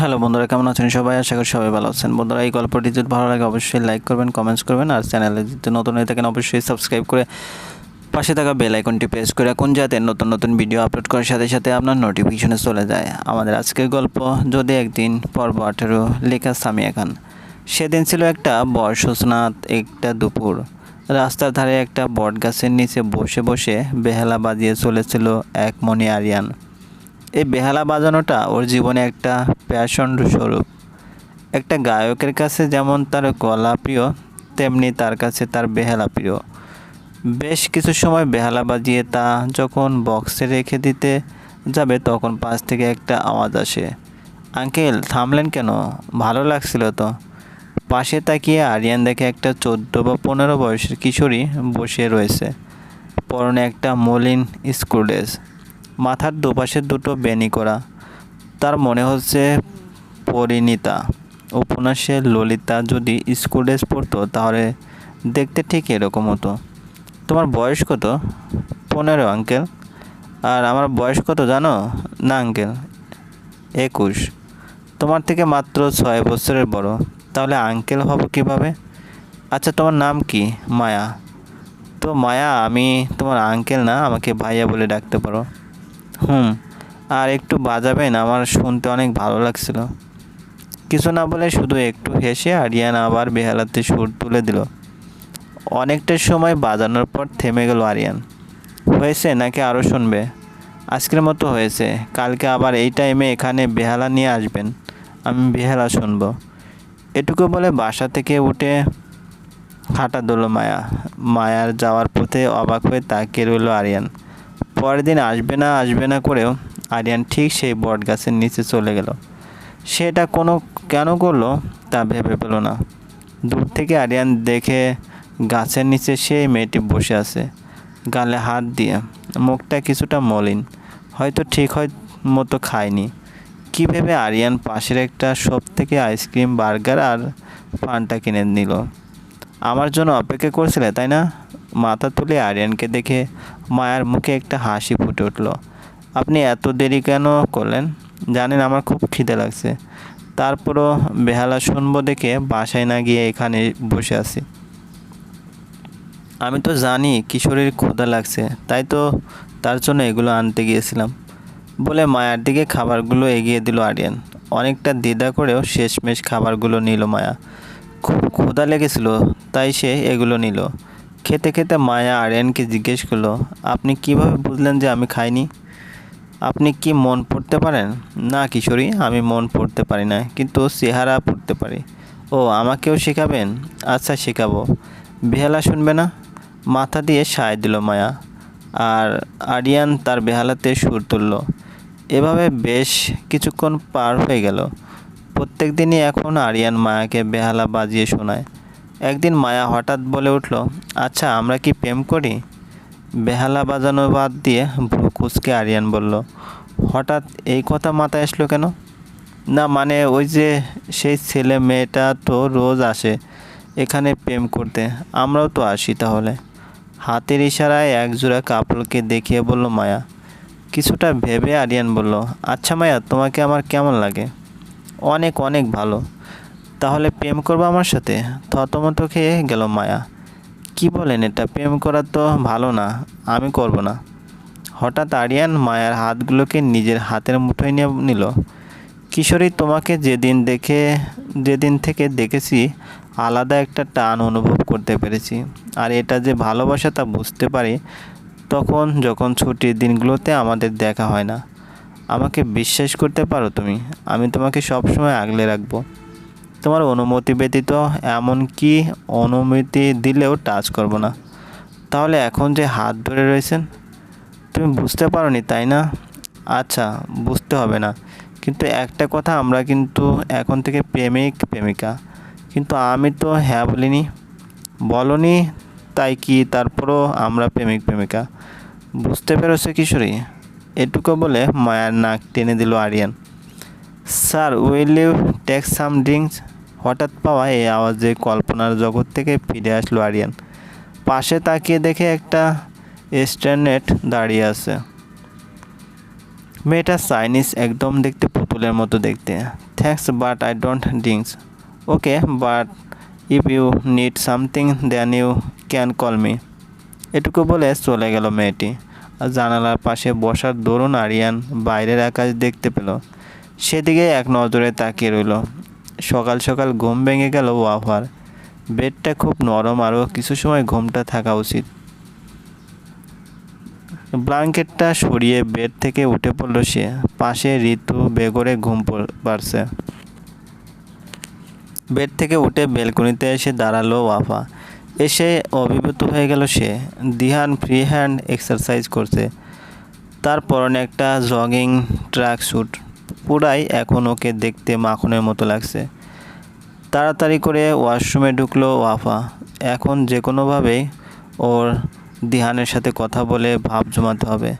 Hello বন্ধুরা, কেমন আছেন সবাই? আশা করি সবাই ভালো আছেন। বন্ধুরা, এই গল্পটি যদি ভালো লাগে, অবশ্যই লাইক করবেন কমেন্টস করবেন, আর চ্যানেলে যদি নতুন হয়ে থাকেন, অবশ্যই সাবস্ক্রাইব করে পাশে থাকা বেল আইকনটি প্রেস করে কোন যাতে নতুন নতুন ভিডিও আপলোড করার সাথে সাথে আপনার নোটিফিকেশনে চলে যায়। আমাদের আজকের গল্প, যদি একদিন পর্ব আঠেরো লেখা সামিয়া খান। সেদিন ছিল একটা বর্ষস্নাত একটা দুপুর। রাস্তার ধারে একটা বট গাছের নিচে বসে বসে বেহালা বাজিয়ে চলেছিল এক মনি আরিয়ান। এই বেহালা বাজানোটা ওর জীবনে একটা প্যাশন স্বরূপ। একটা গায়কের কাছে যেমন তার গলা প্রিয়, তেমনি তার কাছে তার বেহালা প্রিয়। বেশ কিছু সময় বেহালা বাজিয়ে তা যখন বক্সে রেখে দিতে যাবে, তখন পাশ থেকে একটা আওয়াজ আসে। আঙ্কেল, থামলেন কেন? ভালো লাগছিল তো। পাশে তাকিয়ে আরিয়ান দেখে একটা চোদ্দ বা পনেরো বয়সের কিশোরী বসে রয়েছে। পরনে একটা মলিন স্কুল ড্রেস মাথার দুপাশে দুটো বেনি করা। তার মনে হচ্ছে পরিণীতা। উপন্যাসের ললিতা যদি স্কুল ড্রেস পরতো তাহলে দেখতে ঠিক এরকম হতো। তোমার বয়স কত? পনেরো আঙ্কেল আর আমার বয়স কত জানো? না আঙ্কেল একুশ। তোমার থেকে মাত্র ছয় বছরের বড়। তাহলে আঙ্কেল হব কীভাবে? আচ্ছা তোমার নাম কি? মায়া। তো মায়া, আমি তোমার আঙ্কেল না, আমাকে ভাইয়া বলে ডাকতে পারো। হুম। আর একটু বাজাবেন, আমার শুনতে অনেক ভালো লাগছিল। কিছু না বলে শুধু একটু হেসে আরিয়ান আবার বেহালাতে সুর তুলে দিল। অনেকটা সময় বাজানোর পর থেমে গেল আরিয়ান। হয়েছে নাকি আরও শুনবে? আজকের মতো হয়েছে। কালকে আবার এই টাইমে এখানে বেহালা নিয়ে আসবেন। আমি বেহালা শুনব। এটুকু বলে বাসা থেকে উঠে হাঁটা দিল মায়া। মায়ার যাওয়ার পথে অবাক হয়ে তাকিয়ে রইল আরিয়ান। পরের দিন আসবে না আসবে না করেও আরিয়ান ঠিক সেই বট গাছের নিচে চলে গেল। সেটা কোনো কেন করল তা ভেবে পেল না। দূর থেকে আরিয়ান দেখে গাছের নিচে সেই মেয়েটি বসে আছে, গালে হাত দিয়ে। মুখটা কিছুটা মলিন, হয়তো ঠিক হয় মতো খায়নি। কী ভেবে আরিয়ান পাশের একটা শপ থেকে আইসক্রিম, বার্গার আর পানটা কিনে নিল? আমার জন্য অপেক্ষা করছিলে, তাই না? মাথা তুলে আরিয়ানকে দেখে মায়ার মুখে একটা হাসি ফুটে উঠল। আপনি এত দেরি কেন করলেন? জানেন আমার খুব খিদে লাগছে। তারপরও বেহালা শুনব দেখে বাসায় না গিয়ে এখানে বসে আছি। আমি তো জানি কিশোরীর ক্ষুধা লাগছে, তাই তো তার জন্য এগুলো আনতে গিয়েছিলাম। বলে মায়ার দিকে খাবারগুলো এগিয়ে দিল আরিয়ান। অনেকটা দ্বিধা করেও শেষমেশ খাবারগুলো নিল মায়া। খুব ক্ষুধা লেগেছিল, তাই সে এগুলো নিল। খেতে খেতে মায়া আরিয়ানকে জিজ্ঞেস করল, আপনি কীভাবে বুঝলেন যে আমি খাইনি? আপনি কি মন পড়তে পারেন? না, কিশোরী, আমি মন পড়তে পারি না, কিন্তু চেহারা পড়তে পারি। ও, আমাকেও শেখাবেন? আচ্ছা শেখাবো। বেহালা শুনবে না? মাথা দিয়ে সায় দিল মায়া। আর আরিয়ান তার বেহালাতে সুর তুলল। এভাবে বেশ কিছুক্ষণ পার হয়ে গেল। প্রত্যেক দিনই এখন আরিয়ান মায়াকে বেহালা বাজিয়ে শোনায়। একদিন মায়া হঠাৎ বলে উঠল আচ্ছা আমরা কি প্রেম করি? বেহালা বাজানো বাদ দিয়ে ভ্রু কুচকে আরিয়ান বলল, হঠাৎ এই কথা মাথায় আসলো কেন? না মানে ওই যে সেই ছেলে মেয়েটা তো রোজ আসে এখানে প্রেম করতে, আমরাও তো আসি তাহলে। হাতের ইশারায় একজোড়া কাপড়কে দেখিয়ে বলল মায়া। কিছুটা ভেবে আরিয়ান বলল আচ্ছা মায়া, তোমাকে আমার কেমন লাগে? অনেক অনেক ভালো। তাহলে প্রেম করব আমার সাথে? থতমত খেয়ে গেল মায়া। কি বলেন এটা? প্রেম করা তো ভালো না, আমি করব না। হঠাৎ আরিয়ান মায়ার হাতগুলোকে নিজের হাতের মুঠোয় নিয়ে নিল। কিশোরী, তোমাকে যেদিন দেখে, যেদিন থেকে দেখেছি, আলাদা একটা টান অনুভব করতে পেরেছি। আর এটা যে ভালোবাসা তা বুঝতে পারি, তখন যখন ছুটির দিনগুলোতে আমাদের দেখা হয় না। আমাকে বিশ্বাস করতে পারো তুমি, আমি তোমাকে সবসময় আগলে রাখব। তোমার অনুমতি ব্যতীত এমনকি অনুমতি দিলেও টাচ করব না। তাহলে এখন যে হাত ধরে রয়েছেন, তুমি বুঝতে পারোনি, তাই না? আচ্ছা বুঝতে হবে না। কিন্তু একটা কথা আমরা কিন্তু এখন থেকে প্রেমিক, প্রেমিকা। কিন্তু আমি তো হ্যাঁ বলিনি। বলনি, তাই কি তারপরও আমরা প্রেমিক, প্রেমিকা? বুঝতে পেরেছ কিশোরী? এটুকু বলে মায়ার নাক টেনে দিল Aryan. Sir will you take some drinks হঠাৎ পাওয়া এই আওয়াজে কল্পনার জগৎ থেকে ফিরে আসলো আরিয়ান। পাশে তাকিয়ে দেখে একটা স্ট্যান্ডেট দাঁড়িয়ে আছে। মেয়েটা চাইনিজ একদম দেখতে পুতুলের মতো দেখতে। Thanks but I don't drinks okay but if you need something then you can call me এটুকু বলে চলে গেল মেয়েটি। আর জানালার পাশে বসার দরুন আরিয়ান বাইরের আকাশ দেখতে পেল। সেদিকে এক নজরে তাকিয়ে রইল। সকাল সকাল ঘুম ভেঙে গেল ওয়াফার। বেডটা খুব নরম আরও কিছু সময় ঘুমটা থাকা উচিত। ব্ল্যাঙ্কেটটা সরিয়ে বেড থেকে উঠে পড়ল সে। পাশে ঋতু বেগরে ঘুম পাড়ছে বেড থেকে উঠে বেলকনিতে এসে দাঁড়াল ওয়াফা। এসে অভিভূত হয়ে গেল সে। দিহান ফ্রি হ্যান্ড এক্সারসাইজ করছে। তার পরনে একটা জগিং ট্র্যাক স্যুট পুরাই এখন ওকে দেখতে মাখনের মতো লাগছে। তাড়াতাড়ি করে ওয়াশরুমে ঢুকলো ওয়াফা। এখন যে কোনোভাবেই ওর দিহানের সাথে কথা বলে ভাব জমাতে হবে।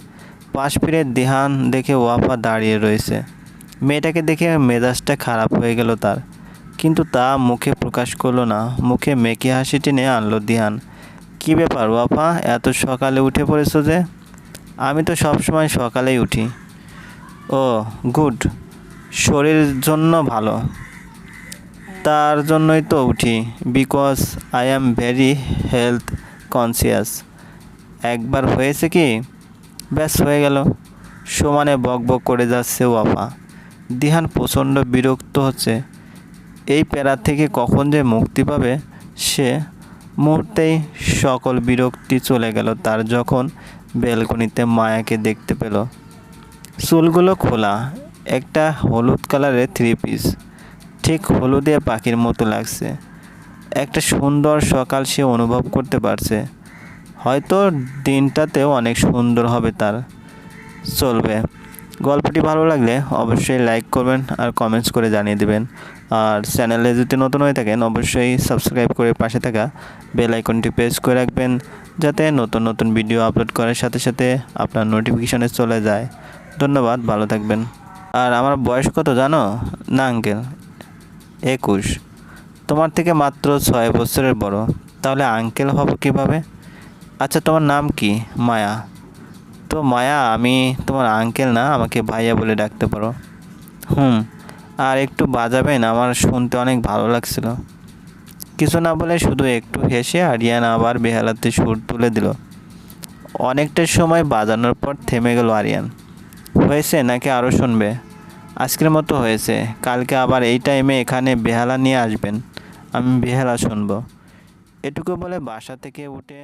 পাশ ফিরে দিহান দেখে ওয়াফা দাঁড়িয়ে রয়েছে। মেয়েটাকে দেখে মেজাজটা খারাপ হয়ে গেল তার। কিন্তু তা মুখে প্রকাশ করল না। মুখে মেকি হাসি টেনে আনলো দিহান। কী ব্যাপার ওয়াফা, এত সকালে উঠে পড়েছো যে? আমি তো সবসময় সকালেই উঠি। ও গুড শরীরের জন্য ভালো। তার জন্যই তো উঠি because I am very health conscious একবার হয়েছে কি? ব্যাস, হয়ে গেল। সমানে বক বক করে যাচ্ছে ওয়াফা দিহান প্রচণ্ড বিরক্ত হচ্ছে। এই প্যারা থেকে কখন যে মুক্তি পাবে, সে মুহূর্তেই সকল বিরক্তি চলে গেল। তার যখন বেলকনিতে মায়াকে দেখতে পেল চুলগুলো খোলা, একটা হলুদ কালারের থ্রি পিস ঠিক হলুদে পাখির মতো লাগছে। একটা সুন্দর সকাল সে অনুভব করতে পারছে। হয়তো দিনটাতেও অনেক সুন্দর হবে তার। চলবে। গল্পটি ভালো লাগলে অবশ্যই লাইক করবেন আর কমেন্টস করে জানিয়ে দেবেন। আর চ্যানেলে যদি নতুন হয়ে থাকেন, অবশ্যই সাবস্ক্রাইব করে পাশে থাকা বেল আইকনটি প্রেস করে রাখবেন, যাতে নতুন নতুন ভিডিও আপলোড করার সাথে সাথে আপনার নোটিফিকেশনে চলে যায়। ধন্যবাদ, ভালো থাকবেন। আর আমার বয়স কত জানো? না, আঙ্কেল। একুশ। তোমার থেকে মাত্র ছয় বছরের বড়। তাহলে আঙ্কেল হব কীভাবে? আচ্ছা তোমার নাম কি? মায়া। তো মায়া, আমি তোমার আঙ্কেল না, আমাকে ভাইয়া বলে ডাকতে পারো। হুম, আর একটু বাজাবেন, আমার শুনতে অনেক ভালো লাগছিল। কিছু না বলে শুধু একটু হেসে আরিয়ান আবার বেহালাতে সুর তুলে দিল। অনেকটা সময় বাজানোর পর থেমে গেল আরিয়ান। হয়েছে নাকি আরও শুনবে? আজকের মতো হয়েছে। কালকে আবার এই টাইমে এখানে বেহালা নিয়ে আসবেন। আমি বেহালা শুনব। এটুকু বলে বাসা থেকে উঠে